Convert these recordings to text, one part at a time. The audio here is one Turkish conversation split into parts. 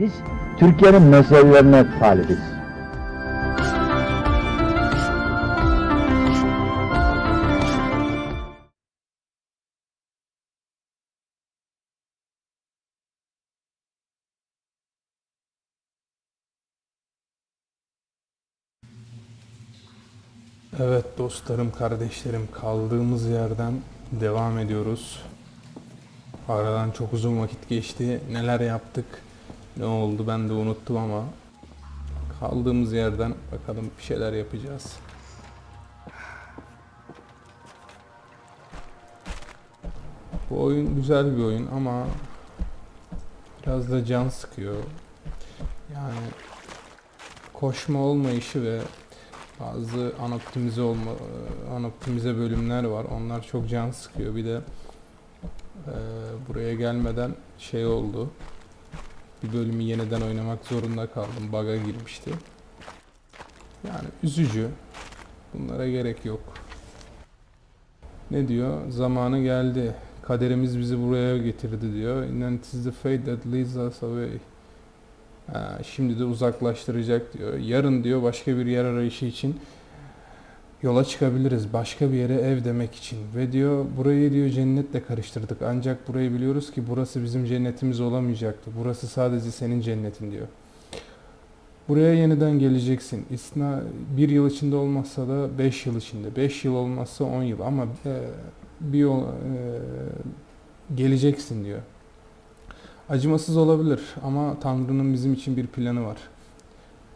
Biz Türkiye'nin meselelerine talibiz. Evet dostlarım, kardeşlerim kaldığımız yerden devam ediyoruz. Aradan çok uzun vakit geçti. Neler yaptık, ne oldu ben de unuttum ama kaldığımız yerden bakalım bir şeyler yapacağız. Bu oyun güzel bir oyun ama biraz da can sıkıyor. Yani koşma olmayışı ve bazı anoptimize olma anoptimize bölümler var. Onlar çok can sıkıyor. Bir de e, buraya gelmeden şey oldu. Bir bölümü yeniden oynamak zorunda kaldım. Bug'a girmişti. Yani üzücü. Bunlara gerek yok. Ne diyor? Zamanı geldi. Kaderimiz bizi buraya getirdi diyor. And it is the fate that leads us away. Ha, şimdi de uzaklaştıracak diyor. Yarın diyor başka bir yer arayışı için yola çıkabiliriz. Başka bir yere ev demek için. Ve diyor burayı diyor cennetle karıştırdık. Ancak burayı biliyoruz ki burası bizim cennetimiz olamayacaktı. Burası sadece senin cennetin diyor. Buraya yeniden geleceksin. İsna bir yıl içinde olmazsa da beş yıl içinde. Beş yıl olmazsa on yıl ama e, bir yol e, geleceksin diyor. Acımasız olabilir ama Tanrı'nın bizim için bir planı var.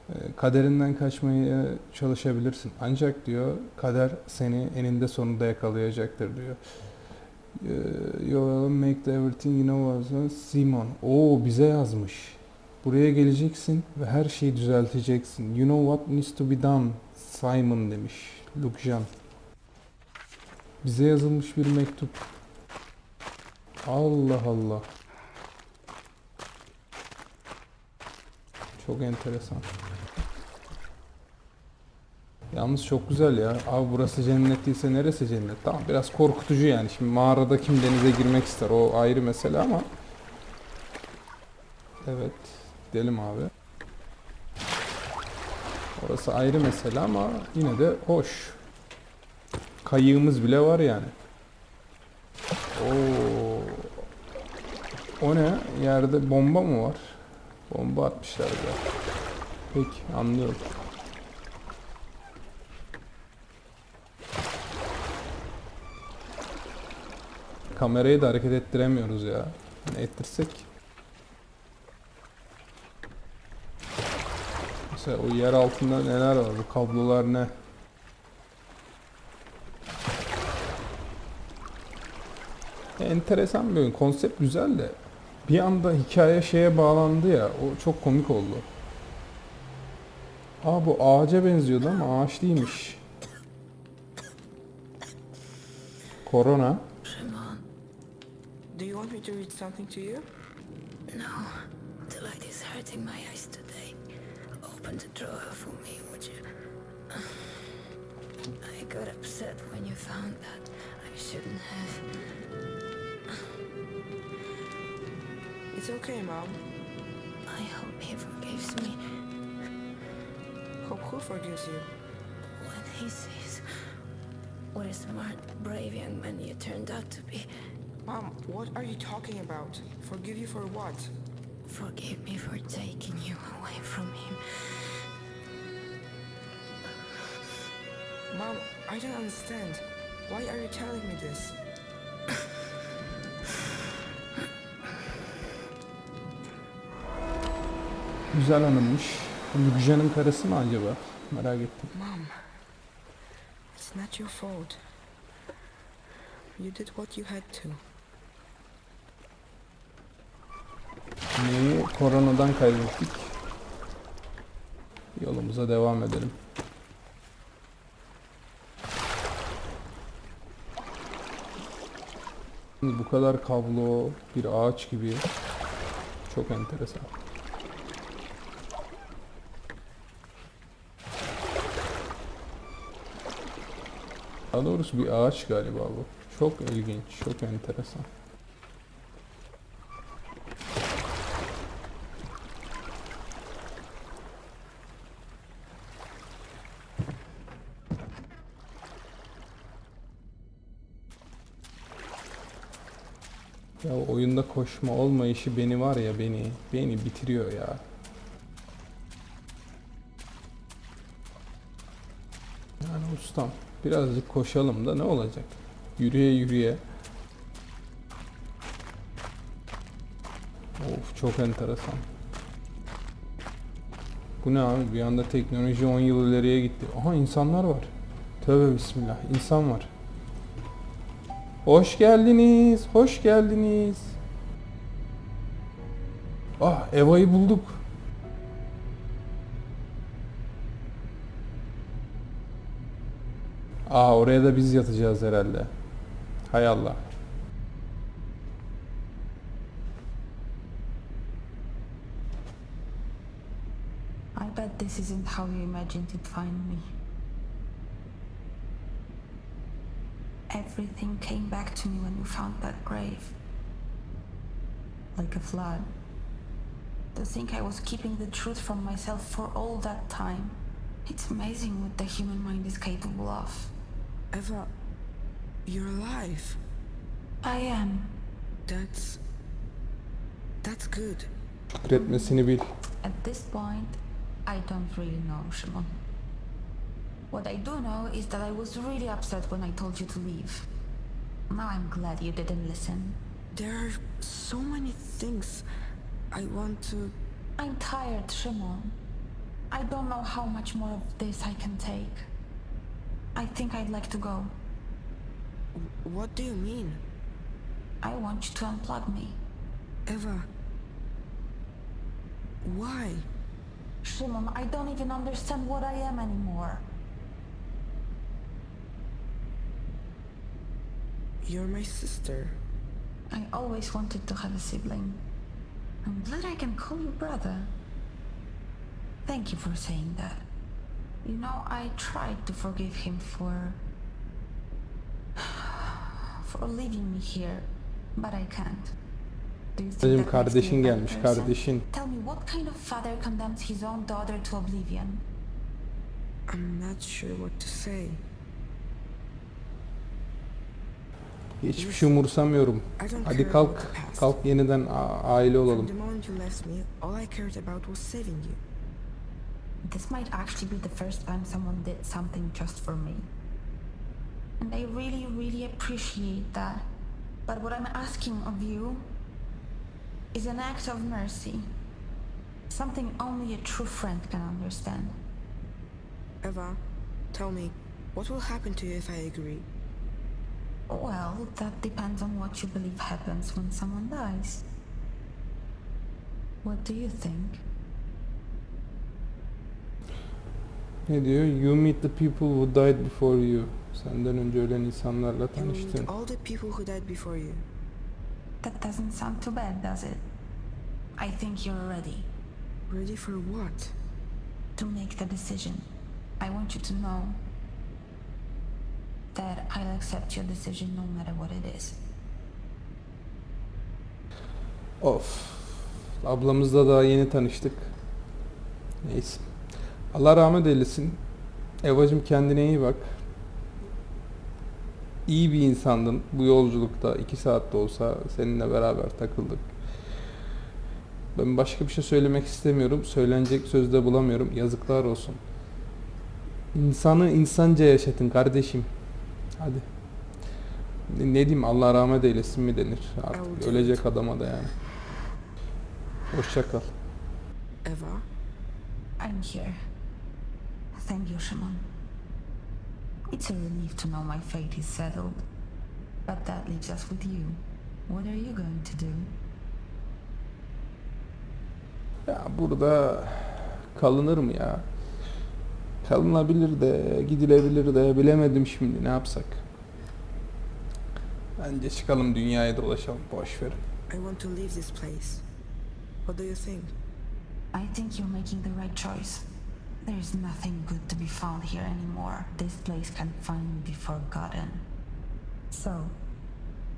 Ee, Kaderinden kaçmaya çalışabilirsin. Ancak diyor kader seni eninde sonunda yakalayacaktır diyor. Ee, You make everything you know as Simon. Oo bize yazmış. Buraya geleceksin ve her şeyi düzelteceksin. You know what needs to be done Simon demiş. Lukjan. Bize yazılmış bir mektup. Allah Allah. Çok enteresan. Yalnız çok güzel ya. Abi burası cennet değilse neresi cennet? Tamam biraz korkutucu yani. Şimdi mağarada kim denize girmek ister o ayrı mesele ama. Evet. Gidelim abi. Orası ayrı mesele ama yine de hoş. Kayığımız bile var yani. Oo. O ne? Yerde bomba mı var? Bomba atmışlar ya. Peki anlıyorum. Kamerayı da hareket ettiremiyoruz ya. Ne ettirsek? Mesela o yer altında neler var? Bu kablolar ne? Enteresan bir oyun. Konsept güzel de bir anda hikaye şeye bağlandı ya. O çok komik oldu. Aa bu ağaca benziyordu ama ağaç değilmiş. Korona. Shimon, Do you want me to read something to you? no. The light is hurting my eyes today. Open the drawer for me, would you? I got upset when you found that. I shouldn't have. It's okay, Mom. I hope he forgives me Hope who forgives you? when he sees what a smart, brave young man you turned out to be. Mom, what are you talking about? Forgive you for what? Forgive me for taking you away from him. Mom, I don't understand. Why are you telling me this? Güzel hanımmış. Lükjan'ın karısı mı acaba? Merak ettim. Mom, it's not your fault. You did what you had to. Neyi koronadan kaybettik. Yolumuza devam edelim. Bu kadar kablo, bir ağaç gibi çok enteresan. Daha doğrusu bir ağaç galiba bu. Çok ilginç, çok enteresan. Ya oyunda koşma olmayışı beni var ya beni beni bitiriyor ya. Yani ustam birazcık koşalım da ne olacak? Yürüye yürüye. Of çok enteresan. Bu ne abi? Bir anda teknoloji 10 yıl ileriye gitti. Aha insanlar var. Tövbe bismillah. insan var. Hoş geldiniz. Hoş geldiniz. Ah Eva'yı bulduk. Aa oraya da biz yatacağız herhalde. Hay Allah. I bet this isn't how you imagined you'd find me. Everything came back to me when you found that grave. Like a flood. To think I was keeping the truth from myself for all that time. It's amazing what the human mind is capable of. Eva, you're alive. I am. That's. That's good. Şükretmesini bil. At this point, I don't really know, Shimon. What I do know is that I was really upset when I told you to leave. Now I'm glad you didn't listen. There are so many things I want to. I'm tired, Shimon. I don't know how much more of this I can take. I think I'd like to go. What do you mean? I want you to unplug me. Eva. Why? Shimon, I don't even understand what I am anymore. You're my sister. I always wanted to have a sibling. I'm glad I can call you brother. Thank you for saying that. You know, I tried to forgive him for... for leaving me here, but I can't. Do you think Dedim that makes me a bad gelmiş person? kardeşin. Tell me, what kind of father condemns his own daughter to oblivion? I'm not sure what to say. Hiçbir şey umursamıyorum. I don't Hadi care kalk. about the past. Kalk yeniden aile olalım. the moment you left me, all I cared about was saving you. This might actually be the first time someone did something just for me. And I really, really appreciate that. But what I'm asking of you is an act of mercy. Something only a true friend can understand. Eva, tell me, what will happen to you if I agree? Well, that depends on what you believe happens when someone dies. What do you think? Ne diyor? You meet the people who died before you. Senden önce ölen insanlarla You tanıştın. meet all the people who died before you. That doesn't sound too bad, does it? I think you're ready. Ready for what? to make the decision. I want you to know that I'll accept your decision no matter what it is. Of. Ablamızla daha yeni tanıştık. Neyse. Allah rahmet eylesin. Evacım kendine iyi bak. İyi bir insandın. Bu yolculukta iki saat de olsa seninle beraber takıldık. Ben başka bir şey söylemek istemiyorum. Söylenecek söz de bulamıyorum. Yazıklar olsun. İnsanı insanca yaşatın kardeşim. Hadi. Ne ne diyeyim Allah rahmet eylesin mi denir artık. Evet. Ölecek adama da yani. Hoşça kal. Eva? I'm here. Thank you, Shimon. It's a relief to know my fate is settled. But that leaves us with you. What are you going to do? Ya burada kalınır mı ya? Kalınabilir de, gidilebilir de bilemedim şimdi ne yapsak. Bence çıkalım dünyaya dolaşalım boş verin. I want to leave this place. What do you think? I think you're making the right choice. There is nothing good to be found here anymore. This place can finally be forgotten. So,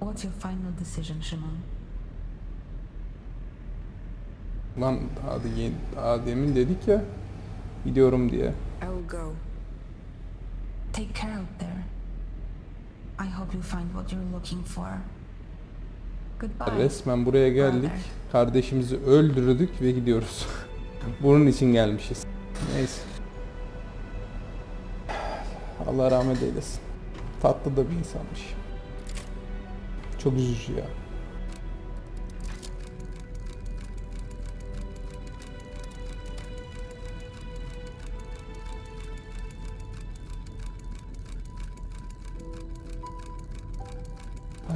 what's your final decision, Shimon? Lan daha, da yeni- daha demin dedik ya gidiyorum diye. Take care out there. I hope you find what you're looking for. Goodbye. Resmen buraya geldik. Kardeşimizi öldürdük ve gidiyoruz. Bunun için gelmişiz. Neyse. Allah rahmet eylesin. Tatlı da bir insanmış. Çok üzücü ya.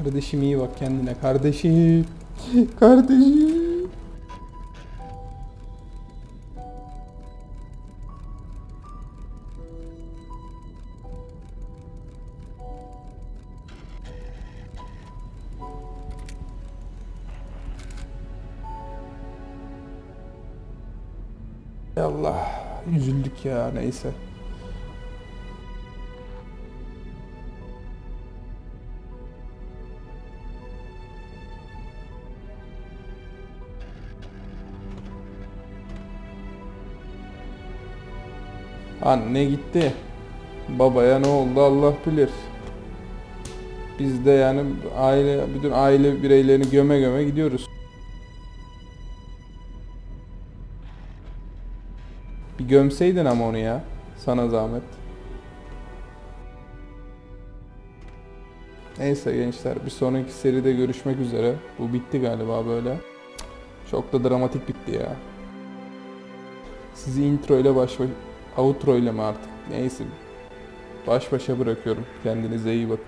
Kardeşim iyi bak kendine. Kardeşim. Kardeşim. Allah. Üzüldük ya neyse. Anne gitti. Babaya ne oldu Allah bilir. Biz de yani aile, bütün aile bireylerini göme göme gidiyoruz. Bir gömseydin ama onu ya. Sana zahmet. Neyse gençler bir sonraki seride görüşmek üzere. Bu bitti galiba böyle. Çok da dramatik bitti ya. Sizi intro ile baş outro ile mi artık neyse baş başa bırakıyorum. Kendinize iyi bakın.